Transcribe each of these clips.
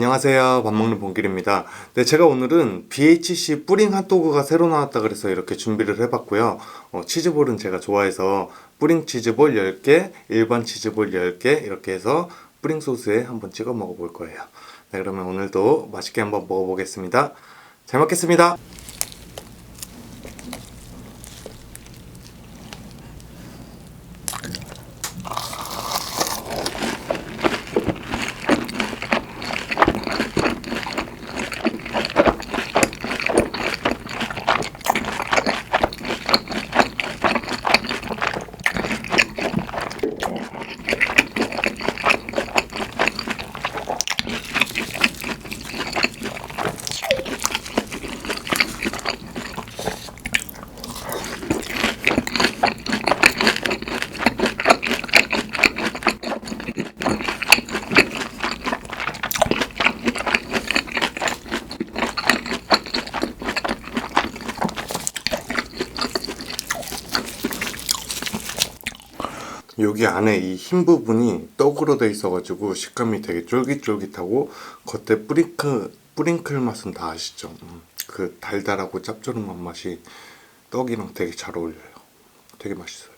안녕하세요. 밥 먹는 본길입니다. 네, 제가 오늘은 BHC 뿌링 핫도그가 새로 나왔다 그래서 이렇게 준비를 해봤고요. 어, 치즈볼은 제가 좋아해서 뿌링 치즈볼 10개, 일반 치즈볼 10개 이렇게 해서 뿌링 소스에 한번 찍어 먹어볼 거예요. 네, 그러면 오늘도 맛있게 한번 먹어보겠습니다. 잘 먹겠습니다. 여기 안에 이 흰 부분이 떡으로 돼 있어가지고 식감이 되게 쫄깃쫄깃하고 겉에 뿌링클 뿌링클 맛은 다 아시죠? 음, 그 달달하고 짭조름한 맛이 떡이랑 되게 잘 어울려요. 되게 맛있어요.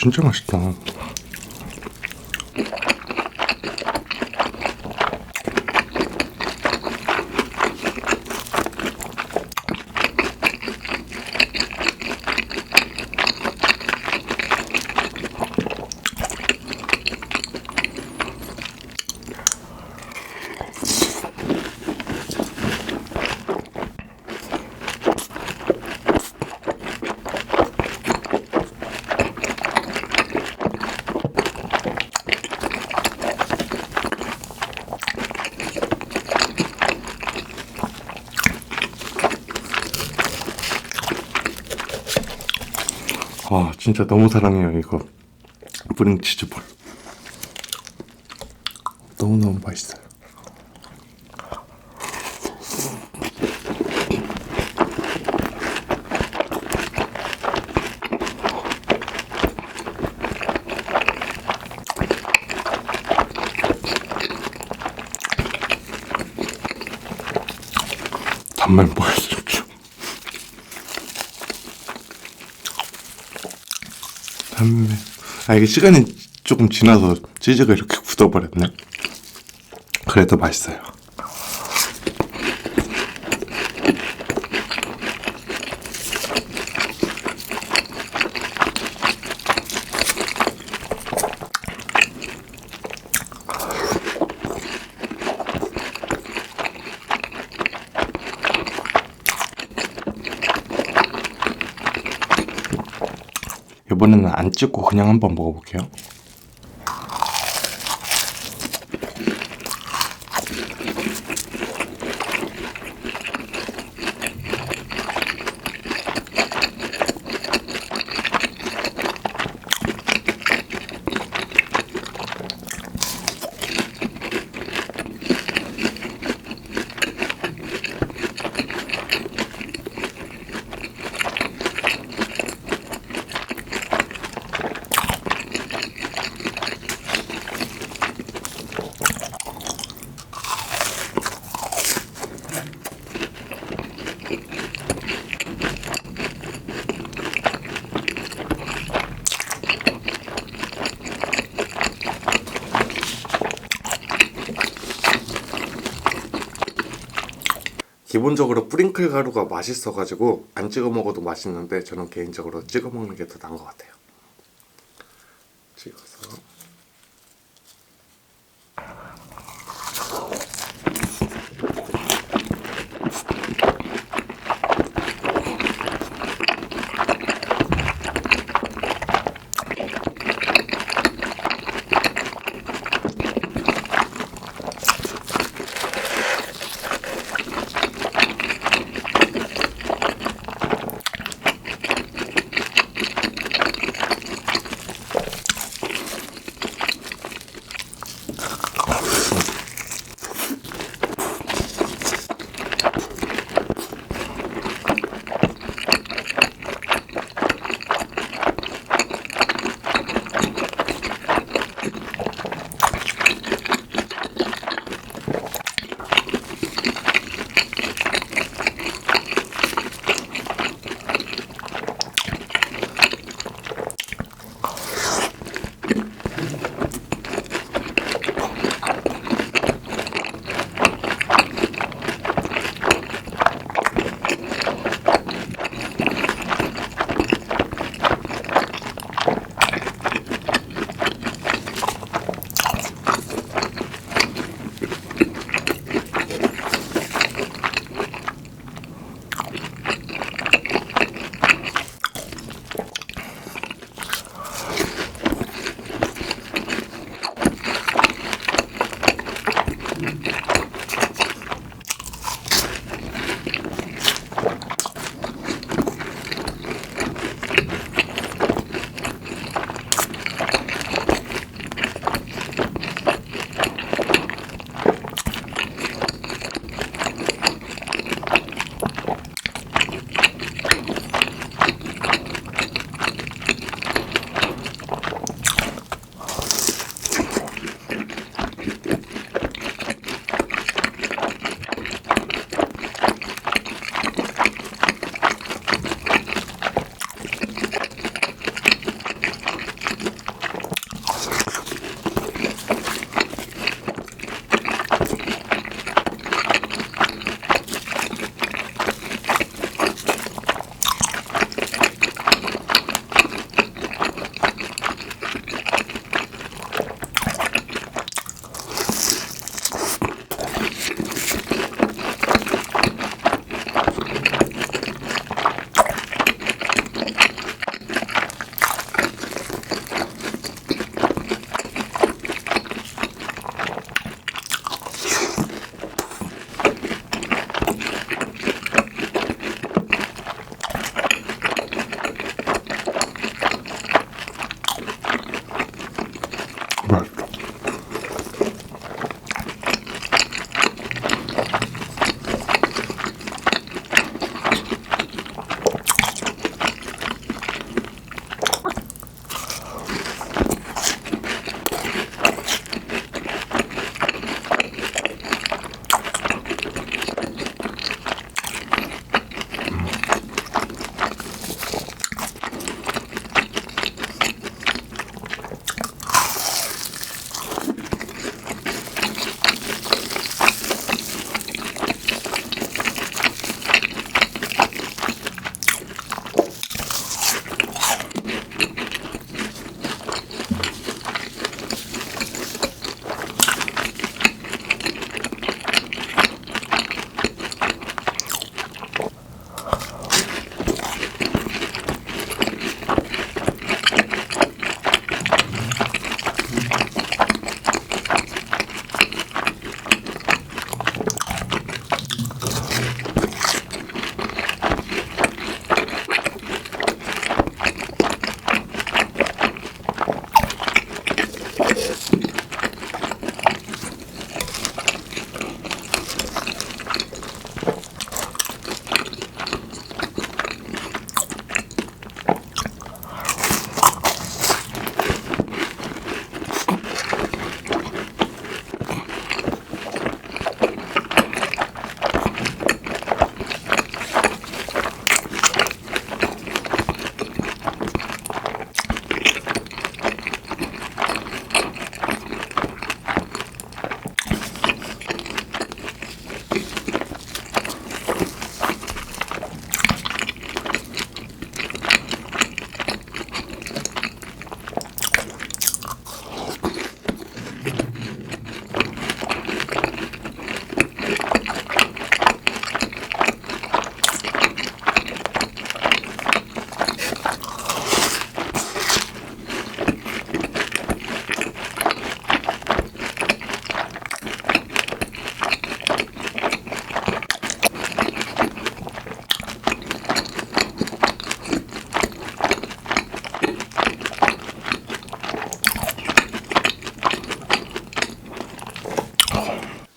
진짜 맛있다. 아 진짜 너무 사랑해요 이거. 뿌링 치즈볼. 너무너무 맛있어요. 단말 보여드릴게요 담배. 아 이게 시간이 조금 지나서 치즈가 이렇게 굳어버렸네. 그래도 맛있어요. 이번에는 안 찍고 그냥 한번 먹어볼게요. 기본적으로 뿌링클 가루가 맛있어가지고 안 찍어 먹어도 맛있는데 저는 개인적으로 찍어 먹는 게 더 나은 것 같아요. 찍어서